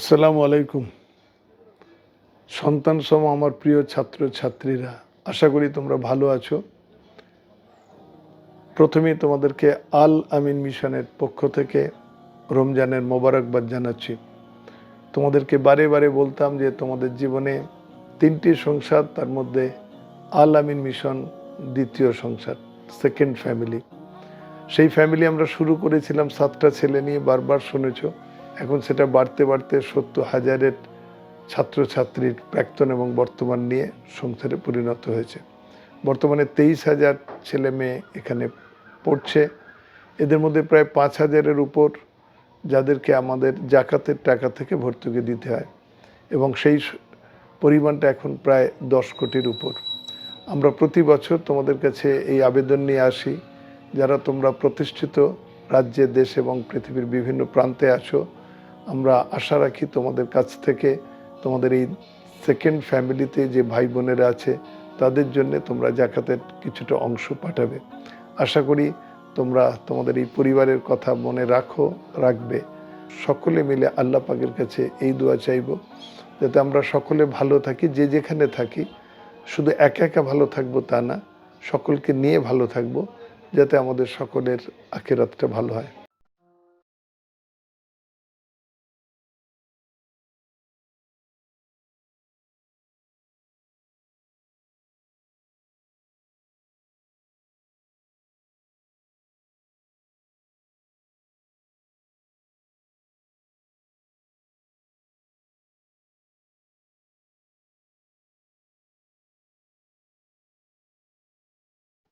আসসালামু আলাইকুম। সন্তান সম আমার প্রিয় ছাত্র ছাত্রীরা আশা করি তোমরা ভালো আছো। প্রথমেই তোমাদেরকে আল আমিন মিশনের পক্ষ থেকে রমজানের মোবারকবাদ জানাচ্ছি। তোমাদেরকে বারে বারে বলতাম যে তোমাদের জীবনে তিনটি সংসার, তার মধ্যে আল আমিন মিশন দ্বিতীয় সংসার, সেকেন্ড ফ্যামিলি। সেই ফ্যামিলি আমরা শুরু করেছিলাম সাতটা ছেলে নিয়ে, বারবার শুনেছ। এখন সেটা বাড়তে বাড়তে সত্তর হাজারের ছাত্রছাত্রীর প্রাক্তন এবং বর্তমান নিয়ে সংসারে পরিণত হয়েছে। বর্তমানে তেইশ হাজার ছেলে মেয়ে এখানে পড়ছে। এদের মধ্যে প্রায় পাঁচ হাজারের উপর যাদেরকে আমাদের জাকাতের টাকা থেকে ভর্তুকি দিতে হয় এবং সেই পরিমাণটা এখন প্রায় দশ কোটির উপর। আমরা প্রতি বছর তোমাদের কাছে এই আবেদন নিয়ে আসি। যারা তোমরা প্রতিষ্ঠিত রাজ্যে, দেশ এবং পৃথিবীর বিভিন্ন প্রান্তে আছো আমরা আশা রাখি তোমাদের কাছ থেকে, তোমাদের এই সেকেন্ড ফ্যামিলিতে যে ভাই বোনেরা আছে, তাদের জন্য তোমরা জাকাতের কিছুটা অংশ পাঠাবে। আশা করি তোমরা তোমাদের এই পরিবারের কথা মনে রাখো, রাখবে। সকলে মিলে আল্লাহ পাকের কাছে এই দোয়া চাইব, যাতে আমরা সকলে ভালো থাকি, যে যেখানে থাকি। শুধু একা একা ভালো থাকব তা না, সকলকে নিয়ে ভালো থাকব, যাতে আমাদের সকলের আখেরাতটা ভালো হয়।